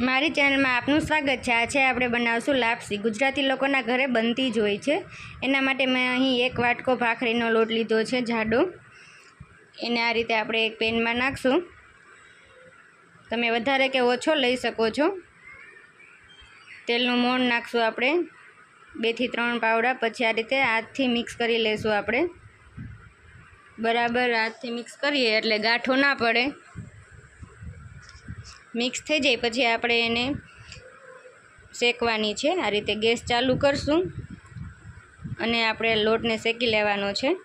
મારી ચેનલમાં આપનું સ્વાગત છે. આજે આપણે બનાવશું લાપસી. ગુજરાતી લોકોના ઘરે બનતી જ હોય છે. એના માટે મેં અહીં એક વાટકો ભાખરીનો લોટ લીધો છે, જાડો. એને આ રીતે આપણે એક પેનમાં નાખશું. તમે વધારે કે ઓછો લઈ શકો છો. તેલનું મોણ નાખશું આપણે. બેથી ત્રણ પાવડા. પછી આ રીતે હાથથી મિક્સ કરી લઈશું આપણે. બરાબર હાથથી મિક્સ કરીએ એટલે ગાંઠો ના પડે. મિક્સ થઈ જાય. પછી આપણે એને શેકવાની છે. આ રીતે ગેસ ચાલુ કરશું. અને આપણે લોટને શેકી લેવાનો છે.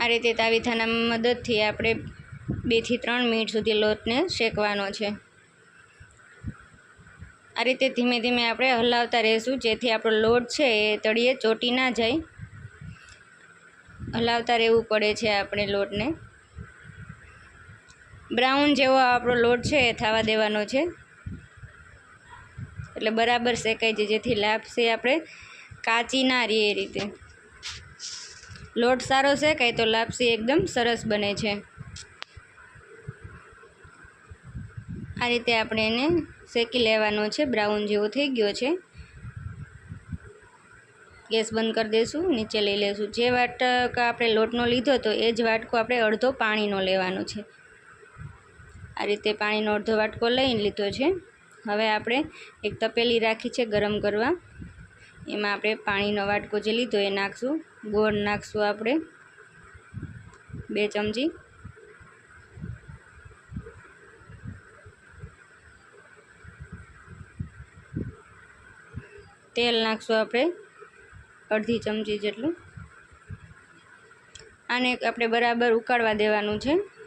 આ રીતે તાવીથાના મદદથી આપણે બેથી ત્રણ મિનિટ સુધી લોટને શેકવાનો છે. આ રીતે ધીમે ધીમે આપણે હલાવતા રહીશું. જેથી આપણો લોટ છે એ તળીએ ચોટી ના જાય. હલાવતા રહેવું પડે છે આપણે લોટને. બ્રાઉન જેવો આપણો લોટ છે એ થવા દેવાનો છે. એટલે બરાબર શેકાઈ જાય જેથી લાપસી આપણે કાચી ના રહીએ એ રીતે. લોટ સારો શેકાય તો લાપસી એકદમ સરસ બને છે. આ રીતે આપણે એને શેકી લેવાનો છે, બ્રાઉન જેવો થઈ ગયો છે. ગેસ બંધ કરી દઈશું નીચે લઈ લઈશું જે વાટક આપણે લોટનો લીધો તો એ જ વાટકો આપણે અડધો પાણીનો લેવાનો છે. આ રીતે પાણીનો અડધો વાટકો લઈ લીધો છે. હવે આપણે એક તપેલી રાખી છે ગરમ કરવા. એમાં આપણે પાણીનો વાટકો જે લીધો એ નાખશું. ગોળ નાખશું આપણે. બે ચમચી. તેલ નાખશું આપણે અડધી ચમચી જેટલું. આને આપણે બરાબર ઉકાળવા દેવાનું છે.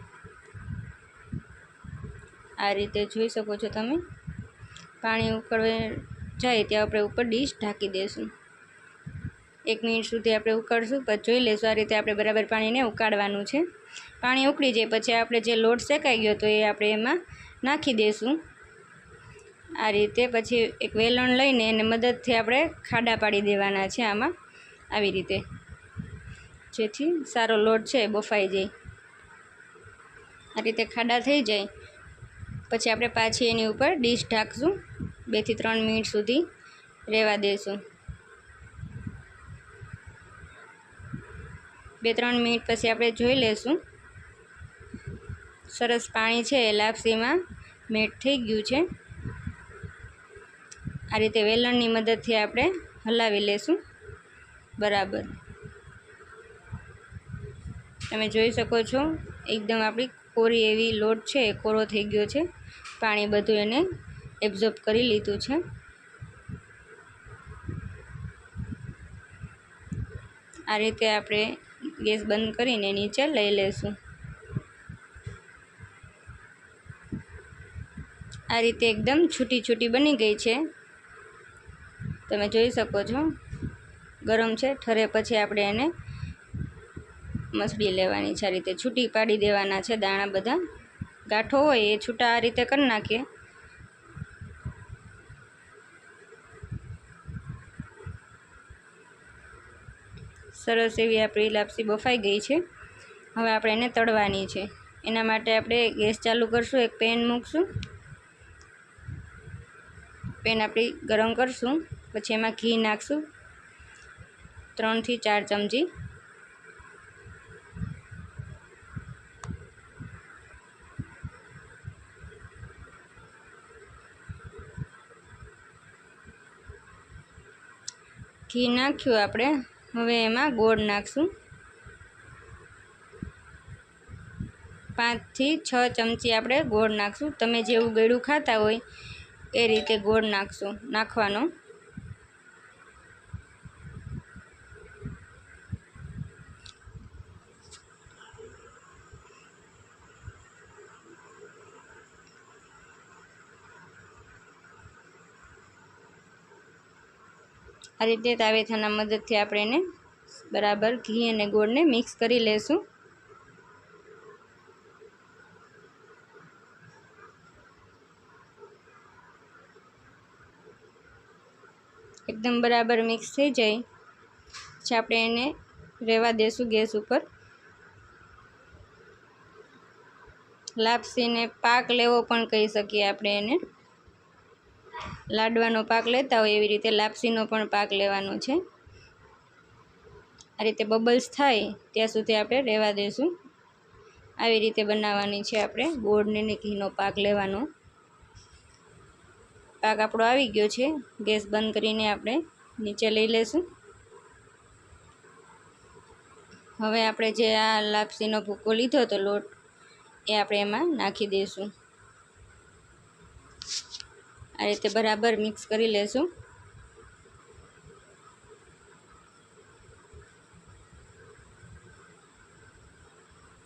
આ રીતે જોઈ શકો છો તમે. પાણી ઉકળવા જાય ત્યાં આપણે ઉપર ડીશ ઢાંકી દઈશું એક મિનિટ સુધી આપણે ઉકાળશું, પછી જોઈ લઈશું આ રીતે આપણે બરાબર પાણીને ઉકાળવાનું છે. પાણી ઉકળી જાય પછી આપણે જે લોટ શેકાઈ ગયો તો એ આપણે એમાં નાખી દઈશું આ રીતે પછી એક વેલણ લઈને એને મદદથી આપણે ખાડા પાડી દેવાના છે આમાં આવી રીતે. જેથી સારો લોટ છે બફાઈ જાય. આ રીતે ખાડા થઈ જાય. પછી આપણે પાછી એની ઉપર ડીશ ઢાંકશું. બેથી ત્રણ મિનિટ સુધી રહેવા દઈશું બે ત્રણ મિનિટ પછી આપણે જોઈ લઈશું સરસ પાણી છે લાપસીમાં મેટ થઈ ગયું છે. આ રીતે વેલણની મદદથી આપણે હલાવી લેશું. બરાબર. તમે જોઈ શકો છો, એકદમ આપણી કોરી એવી લોટ છે, એ કોરો થઈ ગયો છે. પાણી બધું એને એબ્ઝોર્બ કરી લીધું છે. આ રીતે આપણે ગેસ બંધ કરીને નીચે લઈ લઈશું આ રીતે એકદમ છૂટી છૂટી બની ગઈ છે. તમે જોઈ શકો છો. ગરમ છે. ઠરે પછી આપણે એને મસળી લેવાની છે. આ રીતે છૂટી પાડી દેવાના છે દાણા બધા. ગાંઠો હોય એ છૂટા આ રીતે કરી નાખીએ. સરસ એવી આપણી લાપસી બફાઈ ગઈ છે. હવે આપણે એને તળવાની છે. એના માટે આપણે ગેસ ચાલુ કરશું, એક પેન મૂકશું. પેન આપણી ગરમ કરશું, પછી એમાં ઘી નાખશું. ત્રણથી ચાર ચમચી. ઘી નાખ્યું આપણે. હવે એમાં ગોળ નાખશું. પાંચથી છ ચમચી આપણે ગોળ નાખશું. તમે જેવું ગળ્યું ખાતા હોય એ રીતે ગોળ નાખશું, નાખવાનો. આ રીતે તાવેથાના મદદથી આપણે એને બરાબર ઘી અને ગોળને મિક્સ કરી લેશું. એકદમ બરાબર મિક્સ થઈ જાય. પછી આપણે એને રહેવા દેશું ગેસ ઉપર. લાપસીને પાક લેવો પણ કહી શકીએ આપણે એને. લાડવાનો પાક લેતા હોય એવી રીતે લાપસીનો પણ પાક લેવાનો છે. આ રીતે બબલ્સ થાય ત્યાં સુધી આપણે રહેવા દઈશું આવી રીતે બનાવવાની છે આપણે ગોળને ને ઘીનો પાક લેવાનો. પાક આપણો આવી ગયો છે. ગેસ બંધ કરીને આપણે નીચે લઈ લેશું. હવે આપણે જે આ લાપસીનો ભૂકો લીધો હતો લોટ, એ આપણે એમાં નાખી દઈશું આ રીતે બરાબર મિક્સ કરી લેશું.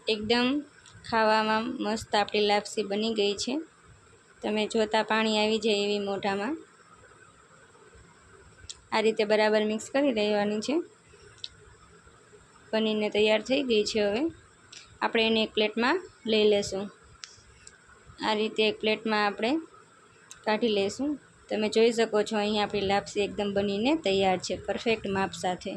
એકદમ ખાવામાં મસ્ત આપણી લાપસી બની ગઈ છે. તમે જોતા પાણી આવી જાય એવી મોઢામાં. આ રીતે બરાબર મિક્સ કરી દેવાની છે. બનીને તૈયાર થઈ ગઈ છે હવે. આપણે એને એક પ્લેટમાં લઈ લેશું. આ રીતે એક પ્લેટમાં આપણે કાઢી લઈશું તમે જોઈ શકો છો અહીં આપણી લાપસી એકદમ બનીને તૈયાર છે પરફેક્ટ માપ સાથે.